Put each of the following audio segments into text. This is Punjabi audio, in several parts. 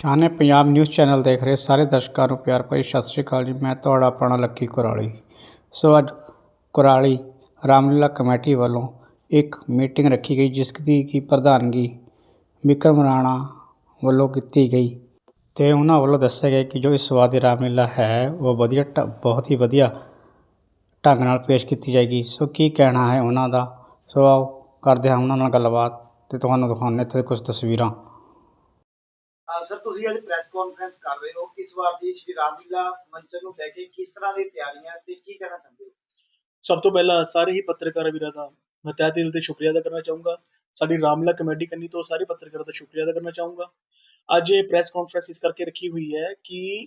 ਸ਼ਾਨੇ ਪੰਜਾਬ ਨਿਊਜ਼ ਚੈਨਲ ਦੇਖ ਰਹੇ ਸਾਰੇ ਦਰਸ਼ਕਾਂ ਨੂੰ ਪਿਆਰ ਭਰੀ ਸਤਿ ਸ਼੍ਰੀ ਅਕਾਲ ਜੀ। ਮੈਂ ਤੁਹਾਡਾ ਆਪਣਾ ਲੱਕੀ ਕੁਰਾਲੀ। ਸੋ ਅੱਜ ਕੁਰਾਲੀ ਰਾਮਲੀਲਾ ਕਮੇਟੀ ਵੱਲੋਂ ਇੱਕ ਮੀਟਿੰਗ ਰੱਖੀ ਗਈ, ਜਿਸ ਦੀ ਕੀ ਪ੍ਰਧਾਨਗੀ ਵਿਕਰਮ ਰਾਣਾ ਵੱਲੋਂ ਕੀਤੀ ਗਈ ਤੇ ਉਹਨਾਂ ਵੱਲੋਂ ਦੱਸਿਆ ਗਿਆ ਕਿ ਜੋ ਇਸ ਵਾਰ ਦੀ ਰਾਮਲੀਲਾ ਹੈ, ਉਹ ਵਧੀਆ ਢ- ਬਹੁਤ ਹੀ ਵਧੀਆ ਢੰਗ ਨਾਲ ਪੇਸ਼ ਕੀਤੀ ਜਾਏਗੀ। ਸੋ ਕੀ ਕਹਿਣਾ ਹੈ ਉਹਨਾਂ ਦਾ? ਸੋ ਆਓ ਕਰਦੇ ਹਾਂ ਉਹਨਾਂ ਨਾਲ ਗੱਲਬਾਤ ਤੇ ਤੁਹਾਨੂੰ ਦਿਖਾਉਂਦੇ ਇੱਥੇ ਕੁਝ ਤਸਵੀਰਾਂ। ਸਰ, ਤੁਸੀਂ ਅੱਜ ਪ੍ਰੈਸ ਕਾਨਫਰੰਸ ਕਰ ਰਹੇ ਹੋ। ਇਸ ਵਾਰ ਦੀ ਸ਼੍ਰੀ ਰਾਮਲੀਲਾ ਮੰਚਨ ਨੂੰ ਲੈ ਕੇ ਕਿਸ ਤਰ੍ਹਾਂ ਦੀ ਤਿਆਰੀਆਂ ਤੇ ਕੀ ਕਹਿਣਾ ਚਾਹੁੰਦੇ ਹੋ? ਸਭ ਤੋਂ ਪਹਿਲਾਂ ਸਾਰੇ ਹੀ ਪੱਤਰਕਾਰ ਵੀਰਾਂ ਦਾ ਮੈਂ ਤਹਿ ਦਿਲ ਤੇ ਸ਼ੁਕਰੀਆ ਅਦਾ ਕਰਨਾ ਚਾਹੂੰਗਾ। ਸਾਡੀ ਰਾਮਲਾ ਕਮੇਟੀ ਕੰਨੀ ਤੋਂ ਸਾਰੇ ਪੱਤਰਕਾਰਾਂ ਦਾ ਸ਼ੁਕਰੀਆ ਅਦਾ ਕਰਨਾ ਚਾਹੂੰਗਾ। ਅੱਜ ਇਹ ਪ੍ਰੈਸ ਕਾਨਫਰੰਸ ਇਸ ਕਰਕੇ ਰੱਖੀ ਹੋਈ ਹੈ ਕਿ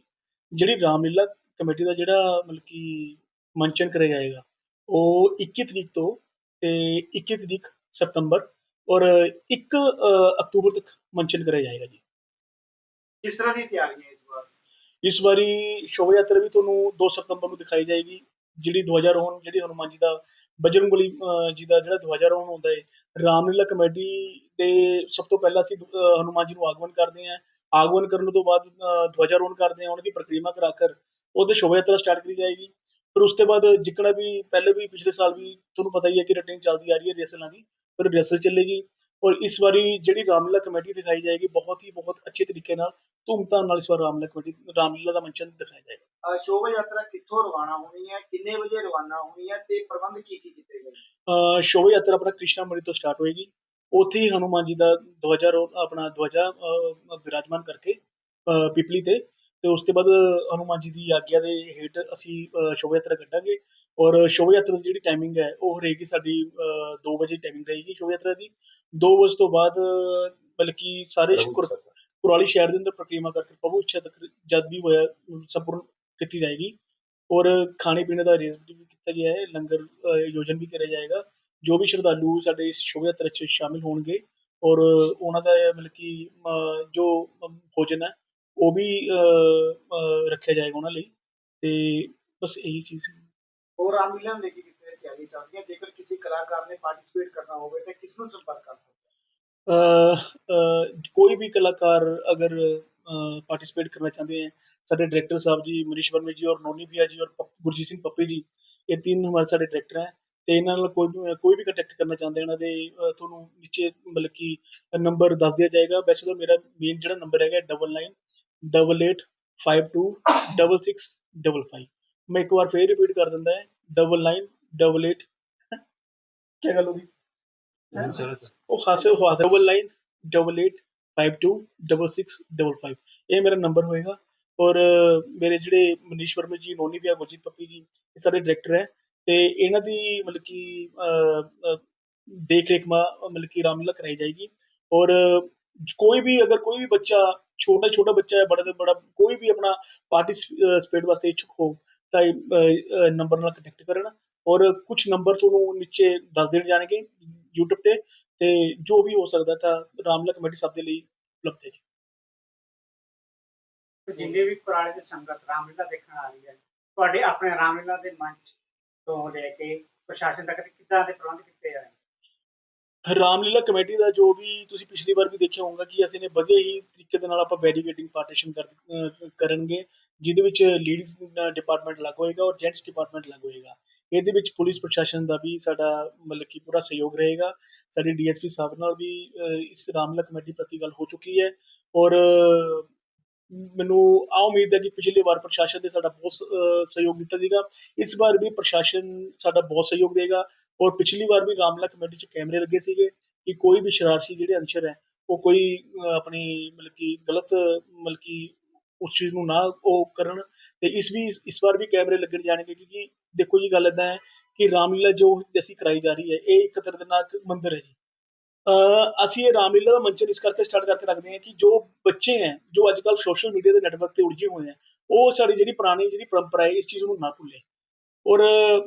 ਜਿਹੜੀ ਰਾਮਲੀਲਾ ਕਮੇਟੀ ਦਾ ਜਿਹੜਾ ਮਤਲਬ ਕਿ ਮੰਚਨ ਕਰਿਆ ਜਾਏਗਾ, ਉਹ 21 ਤਰੀਕ ਤੋਂ ਤੇ 21 ਤਰੀਕ ਸਤੰਬਰ ਔਰ 1 ਅਕਤੂਬਰ ਤੱਕ ਮੰਚਨ ਕਰਿਆ ਜਾਏਗਾ ਜੀ। ਕਿਸ ਤਰ੍ਹਾਂ ਦੀ ਤਿਆਰੀਆਂ ਇਸ ਵਾਰ? ਇਸ ਵਾਰੀ ਸ਼ੋਭਾ ਯਾਤਰਾ ਵੀ ਤੁਹਾਨੂੰ 2 ਸਤੰਬਰ ਨੂੰ ਦਿਖਾਈ ਜਾਏਗੀ ਜਿਹੜੀ ਧਵਜਾਰੋਹਣ ਜਿਹੜੀ ਹਨੂਮਾਨ ਜੀ ਦਾ ਬਜਰੰਗਬਲੀ ਜੀ ਦਾ ਜਿਹੜਾ ਧਵਜਾਰੋਹਣ ਹੁੰਦਾ ਹੈ ਰਾਮਲੀਲਾ ਕਮੇਟੀ ਦੇ ਸਭ ਤੋਂ ਪਹਿਲਾਂ ਅਸੀਂ ਹਨੂਮਾਨ ਜੀ ਨੂੰ ਆਗਮਨ ਕਰਦੇ ਹਾਂ ਆਗਮਨ ਕਰਨ ਤੋਂ ਬਾਅਦ ਅਹ, ਕਰਦੇ ਹਾਂ ਉਹਨਾਂ ਦੀ ਪ੍ਰਕਿਰਿਆ ਕਰਾ ਕਰ ਉਹਦੇ ਸ਼ੋਭਾ ਯਾਤਰਾ ਸਟਾਰਟ ਕਰੀ ਜਾਏਗੀ। ਫਿਰ ਉਸ ਤੋਂ ਬਾਅਦ ਜਿੱਕਣਾ ਵੀ ਪਹਿਲੇ ਵੀ ਪਿਛਲੇ ਸਾਲ ਵੀ ਤੁਹਾਨੂੰ ਪਤਾ ਹੀ ਹੈ ਕਿ ਰਟਿੰਗ ਚੱਲਦੀ ਆ ਰਹੀ ਹੈ ਰਿਹਰਸਲਾਂ ਦੀ ਫਿਰ ਰਿਹਰਸਲ ਚੱਲੇਗੀ। ਔਰ ਇਸ ਵਾਰੀ ਜਿਹੜੀ ਰਾਮਲੀਲਾ ਕਮੇਟੀ ਦਿਖਾਈ ਜਾਏਗੀ ਬਹੁਤ ਹੀ ਬਹੁਤ ਅੱਛੇ ਤਰੀਕੇ ਨਾਲ ਧੂਮਧਾਮ ਨਾਲ ਇਸ ਵਾਰ ਰਾਮਲੀਲਾ ਕਮੇਟੀ ਰਾਮਲੀਲਾ ਦਾ ਮੰਚਨ ਦਿਖਾਇਆ ਜਾਏਗਾ। ਸ਼ੋਭਾ ਯਾਤਰਾ ਕਿੱਥੋਂ ਰਵਾਨਾ ਹੋਣੀ ਹੈ ਕਿੰਨੇ ਵਜੇ ਰਵਾਨਾ ਹੋਣੀ ਹੈ ਤੇ ਪ੍ਰਬੰਧ ਕੀ ਕੀ ਕੀਤੇ ਗਏ ਸ਼ੋਭਾ ਯਾਤਰਾ ਆਪਣਾ ਕ੍ਰਿਸ਼ਨਾ ਮੰਡੀ ਤੋਂ ਸਟਾਰਟ ਹੋਏਗੀ। ਉੱਥੇ ਹੀ ਹਨੂਮਾਨ ਜੀ ਦਾ ਧਵਜਾ ਆਪਣਾ ਧਵਜਾ ਵਿਰਾਜਮਾਨ ਕਰਕੇ ਪਿਪਲੀ ਤੇ ਤੇ ਉਸ ਤੋਂ ਬਾਅਦ ਹਨੂਮਾਨ ਜੀ ਦੀ ਆਗਿਆ ਦੇ ਹੇਠ ਅਸੀਂ ਸ਼ੋਭਾ ਯਾਤਰਾ ਕੱਢਾਂਗੇ। ਔਰ ਸ਼ੋਭਾ ਯਾਤਰਾ ਦੀ ਜਿਹੜੀ ਟਾਈਮਿੰਗ ਹੈ ਉਹ ਰਹੇਗੀ ਸਾਡੀ 2 ਵਜੇ ਟਾਈਮਿੰਗ ਰਹੇਗੀ ਸ਼ੋਭਾ ਯਾਤਰਾ ਦੀ। 2 ਵਜੇ ਤੋਂ ਬਾਅਦ ਬਲਕਿ ਸਾਰੇ ਸ਼ੁਕਰ ਕੁਰਾਲੀ ਸ਼ਹਿਰ ਦੇ ਅੰਦਰ ਪ੍ਰਕਿਰਿਆ ਕਰਕੇ ਪ੍ਰਭੂ ਇੱਛਾ ਤੱਕ ਜਦ ਵੀ ਹੋਇਆ ਸੰਪੂਰਨ ਕੀਤੀ ਜਾਏਗੀ। ਔਰ ਖਾਣੇ ਪੀਣੇ ਦਾ ਅਰੇਂਜਮੈਂਟ ਵੀ ਕੀਤਾ ਗਿਆ ਹੈ ਲੰਗਰ ਆਯੋਜਨ ਵੀ ਕਰਿਆ ਜਾਏਗਾ। ਜੋ ਵੀ ਸ਼ਰਧਾਲੂ ਸਾਡੇ ਇਸ ਸ਼ੋਭਾ ਯਾਤਰਾ 'ਚ ਸ਼ਾਮਿਲ ਹੋਣਗੇ ਔਰ ਉਹਨਾਂ ਦਾ ਮਤਲਬ ਕਿ ਜੋ ਭੋਜਨ ਹੈ ਉਹ ਵੀ ਰੱਖਿਆ ਜਾਏਗਾ ਉਹਨਾਂ ਲਈ। ਤੇ ਬਸ ਇਹੀ ਚੀਜ਼ ਹੈ ਹੋਰ ਆਮਿਲਾਂ ਦੇ ਕੀ ਕਿਸੇ ਤਿਆਰੀ ਚੱਲ ਹੈ। ਜੇਕਰ ਕਿਸੇ ਕਲਾਕਾਰ ਨੇ ਪਾਰਟਿਸਿਪੇਟ ਕਰਨਾ ਹੋਵੇ ਤਾਂ ਕਿਸ ਨੂੰ ਸੰਪਰਕ ਕਰ ਸਕਦਾ ਕੋਈ ਵੀ ਕਲਾਕਾਰ ਅਗਰ ਪਾਰਟਿਸਿਪੇਟ ਕਰਨਾ ਚਾਹੁੰਦੇ ਹੈ, ਸਾਡੇ ਡਾਇਰੈਕਟਰ ਸਾਹਿਬ ਜੀ ਮਨੀਸ਼ ਵਰਮੇ ਜੀ ਔਰ ਨੋਨੀ ਭਿਆ ਜੀ ਔਰ ਗੁਰਜੀਤ ਸਿੰਘ ਪੱਪੀ ਜੀ, ਇਹ ਤਿੰਨ ਹਮਾਰੇ ਸਾਡੇ ਡਾਇਰੈਕਟਰ ਹੈ। ਤੇ ਇਹਨਾਂ ਨਾਲ ਕੋਈ ਵੀ ਕੋਈ ਵੀ ਕੰਟੈਕਟ ਕਰਨਾ ਚਾਹੁੰਦੇ ਇਹਨਾਂ ਦੇ ਤੁਹਾਨੂੰ ਨੀਚੇ ਮਤਲਬ ਕਿ ਨੰਬਰ ਦੱਸ ਦਿਆ ਜਾਏਗਾ। ਵੈਸੇ ਤਾਂ ਮੇਰਾ ਮੇਨ ਜਿਹੜਾ ਨੰਬਰ ਹੈਗਾ 99 88 52 66 55 ਮੈਂ ਇੱਕ ਵਾਰ ਫੇਰ ਰਿਪੀਟ ਕਰ ਦਿੰਦਾ ਹੈ ਡਬਲ ਨਾਈਨ ਡਬਲ ਏਟ ਕੀ ਗੱਲ ਹੋ ਗਈ? ਉਹ ਖਾਸੇ ਉਹ ਖਾਸੇ ਡਬਲ ਨਾਈਨ ਡਬਲ ਇਹ ਮੇਰਾ ਨੰਬਰ ਹੋਏਗਾ। ਔਰ ਮੇਰੇ ਜਿਹੜੇ ਮਨੀਸ਼ ਵਰਮਾ ਜੀ ਨੋਨੀ ਵੀ ਗੁਰਜੀਤ ਪੱਪੀ ਜੀ ਇਹ ਸਾਡੇ ਡਾਇਰੈਕਟਰ ਹੈ। ਤੇ ਇਹਨਾਂ ਦੀ ਮਤਲਬ ਕਿ ਦੇਖ ਰੇਖ ਮਾ ਮਤਲਬ ਕਿ ਰਾਮਲੀਲਾ ਕਰਾਈ ਜਾਏਗੀ। ਔਰ ਕੋਈ ਵੀ ਅਗਰ ਕੋਈ ਵੀ ਬੱਚਾ ਛੋਟਾ ਛੋਟਾ ਬੱਚਾ ਹੈ ਬੜਾ ਤੋਂ ਬੜਾ ਕੋਈ ਵੀ ਆਪਣਾ ਪਾਰਟਿਸਿਪੇਟ ਵਾਸਤੇ ਇੱਛੁਕ ਹੋ ਤਾਂ ਨੰਬਰ ਨਾਲ ਕੰਟੈਕਟ ਕਰਨ। ਔਰ ਕੁਝ ਨੰਬਰ ਤੁਹਾਨੂੰ ਨੀਚੇ ਦੱਸ ਦੇਣ ਜਾਣਗੇ YouTube ਤੇ ਤੇ ਜੋ ਵੀ ਹੋ ਸਕਦਾ ਤਾਂ ਰਾਮਲਾ ਕਮੇਟੀ ਸਭ ਦੇ ਲਈ ਉਪਲਬਧ ਹੈ ਜੀ। ਜਿੰਨੇ ਵੀ ਪੁਰਾਣੇ ਦੀ ਸੰਗਤ ਰਾਮਲੀਲਾ ਦੇਖਣ ਆ ਰਹੀ ਹੈ ਤੁਹਾਡੇ ਆਪਣੇ ਰਾਮਲੀਲਾ ਦੇ ਮੰਚ ਤੋਂ ਲੈ ਕੇ ਪ੍ਰਸ਼ਾਸਨ ਤੱਕ ਕਿੱਦਾਂ ਦੇ ਪ੍ਰਬੰਧ ਕੀਤੇ ਜਾ ਰਹੇ ਰਾਮਲੀਲਾ ਕਮੇਟੀ ਦਾ ਜੋ ਵੀ ਤੁਸੀਂ ਪਿਛਲੀ ਵਾਰ ਵੀ ਦੇਖਿਆ ਹੋਊਗਾ ਕਿ ਅਸੀਂ ਨੇ ਵਧੀਆ ਹੀ ਤਰੀਕੇ ਦੇ ਨਾਲ ਆਪਾਂ ਵੈਰੀਗੇਟਿੰਗ ਪਾਰਟੀਸ਼ਨ ਕਰ ਕਰਨਗੇ। ਜਿਹਦੇ ਵਿੱਚ ਲੇਡੀਜ਼ ਡਿਪਾਰਟਮੈਂਟ ਅਲੱਗ ਹੋਏਗਾ ਔਰ ਜੈਂਟਸ ਡਿਪਾਰਟਮੈਂਟ ਅਲੱਗ ਹੋਏਗਾ। ਇਹਦੇ ਵਿੱਚ ਪੁਲਿਸ ਪ੍ਰਸ਼ਾਸਨ ਦਾ ਵੀ ਸਾਡਾ ਮਤਲਬ ਕਿ ਪੂਰਾ ਸਹਿਯੋਗ ਰਹੇਗਾ। ਸਾਡੀ ਡੀਐਸਪੀ ਸਾਹਿਬ ਨਾਲ ਵੀ ਇਸ ਰਾਮਲੀਲਾ ਕਮੇਟੀ ਪ੍ਰਤੀ ਗੱਲ ਹੋ ਚੁੱਕੀ ਹੈ ਔਰ ਮੈਨੂੰ ਆ ਉਮੀਦ ਹੈ ਕਿ ਪਿਛਲੀ ਵਾਰ ਪ੍ਰਸ਼ਾਸਨ ਨੇ ਸਾਡਾ ਬਹੁਤ ਸ- ਸਹਿਯੋਗ ਦਿੱਤਾ ਸੀਗਾ। ਇਸ ਵਾਰ ਵੀ ਪ੍ਰਸ਼ਾਸਨ ਸਾਡਾ ਬਹੁਤ ਸਹਿਯੋਗ ਦੇਗਾ ਔਰ ਪਿਛਲੀ ਵਾਰ ਵੀ ਰਾਮਲਾ ਕਮੇਟੀ 'ਚ ਕੈਮਰੇ ਲੱਗੇ ਸੀਗੇ ਕਿ ਕੋਈ ਵੀ ਸ਼ਰਾਰਤੀ ਜਿਹੜੇ ਅੰਸ਼ਰ ਹੈ, ਉਹ ਕੋਈ ਆਪਣੀ ਮਤਲਬ ਕਿ ਗਲਤ, ਮਤਲਬ ਕਿ ਉਸ ਚੀਜ਼ ਨੂੰ ਨਾ ਉਹ ਕਰਨ ਤੇ ਇਸ ਵੀ, ਇਸ ਵਾਰ ਵੀ ਕੈਮਰੇ ਲੱਗਣ ਜਾਣਗੇ ਕਿਉਂਕਿ ਦੇਖੋ ਜੀ ਗੱਲ ਇਦਾਂ ਹੈ ਕਿ ਰਾਮਲੀਲਾ ਜੋ ਅਸੀਂ ਕਰਾਈ ਜਾ ਰਹੀ ਹੈ, ਇਹ ਇੱਕ ਦਰਦਨਾਕ ਦੇ ਮੰਦਿਰ ਹੈ ਜੀ। ਅਸੀਂ ਇਹ ਰਾਮਲੀਲਾ ਦਾ ਮੰਚਨ ਇਸ ਕਰਕੇ ਸਟਾਰਟ ਕਰਕੇ ਰੱਖਦੇ ਹਾਂ ਕਿ ਜੋ ਬੱਚੇ ਹੈ, ਜੋ ਅੱਜ ਕੱਲ੍ਹ ਸੋਸ਼ਲ ਮੀਡੀਆ ਦੇ ਨੈਟਵਰਕ ਤੇ ਉਲਝੇ ਹੋਏ ਹੈ, ਉਹ ਸਾਡੀ ਜਿਹੜੀ ਪੁਰਾਣੀ ਜਿਹੜੀ ਪਰੰਪਰਾ ਹੈ, ਇਸ ਚੀਜ਼ ਨੂੰ ਨਾ ਭੁੱਲੇ। ਔਰ